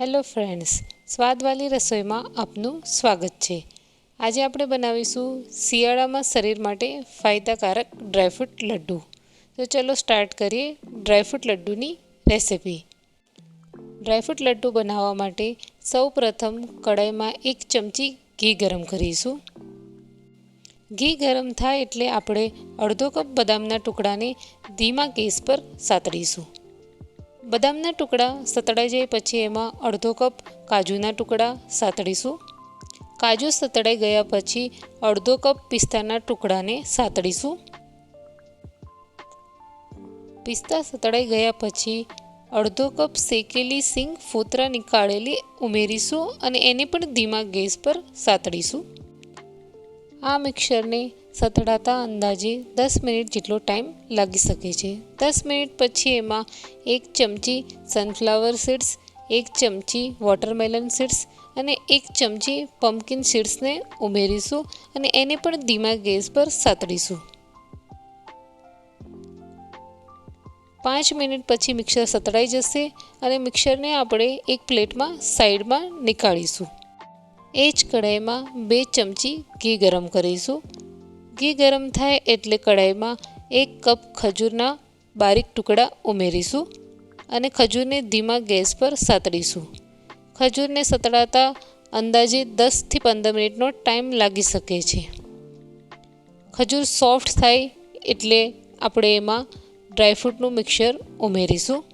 Hello friends સ્વાદવાલી રસોઈમાં આપનું સ્વાગત છે. આજે આપણે બનાવીશું શિયાળામાં શરીર માટે ફાયદાકારક ડ્રાયફ્રૂટ લડ્ડુ. તો ચલો સ્ટાર્ટ કરીએ ડ્રાયફ્રૂટ લડ્ડુની રેસિપી ડ્રાયફ્રૂટ લડ્ડુ બનાવવા માટે સૌ પ્રથમ કડાઈમાં એક ચમચી ઘી ગરમ કરીશું. ઘી ગરમ થાય એટલે આપણે અડધો કપ બદામના ટુકડાને ધીમા ગેસ પર સાતડીશું. બદામના ટુકડા સતળાઈ જાય પછી એમાં અડધો કપ કાજુના ટુકડા સાતડીશું. કાજુ સતળાઈ ગયા પછી અડધો કપ પિસ્તાના ટુકડાને સાતડીશું. પિસ્તા સતળાઈ ગયા પછી અડધો કપ શેકેલી સિંગ ફોતરા નીકાળેલી ઉમેરીશું અને એને પણ ધીમા ગેસ પર સાતડીશું. આ મિક્સરને સતડાતા અંદાજે દસ મિનિટ જેટલો ટાઈમ લાગી શકે છે. દસ મિનિટ પછી એમાં એક ચમચી સનફ્લાવર સીડ્સ એક ચમચી વોટરમેલન સીડ્સ અને એક ચમચી પમ્પકિન સીડ્સને ઉમેરીશું અને એને પણ ધીમા ગેસ પર સાતડીશું. પાંચ મિનિટ પછી મિક્સર સતડાઈ જશે અને મિક્સરને આપણે એક પ્લેટમાં સાઈડમાં નીકાળીશું. એ જ કઢાઈમાં બે ચમચી ઘી ગરમ કરીશું. ઘી ગરમ થાય એટલે કઢાઈમાં એક કપ ખજૂરના બારીક ટુકડા ઉમેરીશું અને ખજૂરને ધીમા ગેસ પર સાતડીશું. ખજૂરને સતડાતા અંદાજે દસથી પંદર મિનિટનો ટાઈમ લાગી શકે છે. ખજૂર સોફ્ટ થાય એટલે આપણે એમાં ડ્રાયફ્રૂટનું મિક્સર ઉમેરીશું.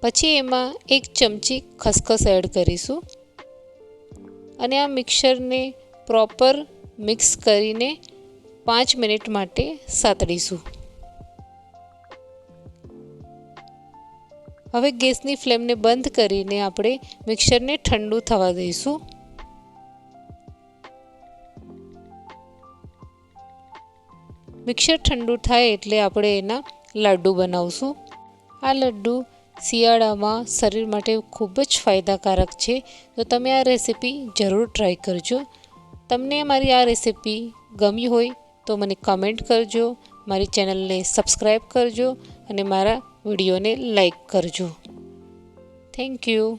પછી એમાં એક ચમચી ખસખસ એડ કરીશું. અને આ મિક્સરને પ્રોપર મિક્સ કરીને પાંચ મિનિટ માટે સાતડીશું. હવે ગેસની ફ્લેમને બંધ કરીને આપણે મિક્સરને ઠંડુ થવા દઈશું. મિક્સર ઠંડુ થાય એટલે આપણે એના લાડુ બનાવશું. આ લડ્ડુ શિયાળામાં શરીર માટે ખૂબ જ ફાયદાકારક છે. તો તમે આ રેસીપી જરૂર ટ્રાય કરજો. તમને મારી આ રેસીપી ગમી હોય તો મને કમેન્ટ કરજો, મારી ચેનલને સબસ્ક્રાઈબ કરજો અને મારા વિડીયોને લાઈક કરજો. Thank you.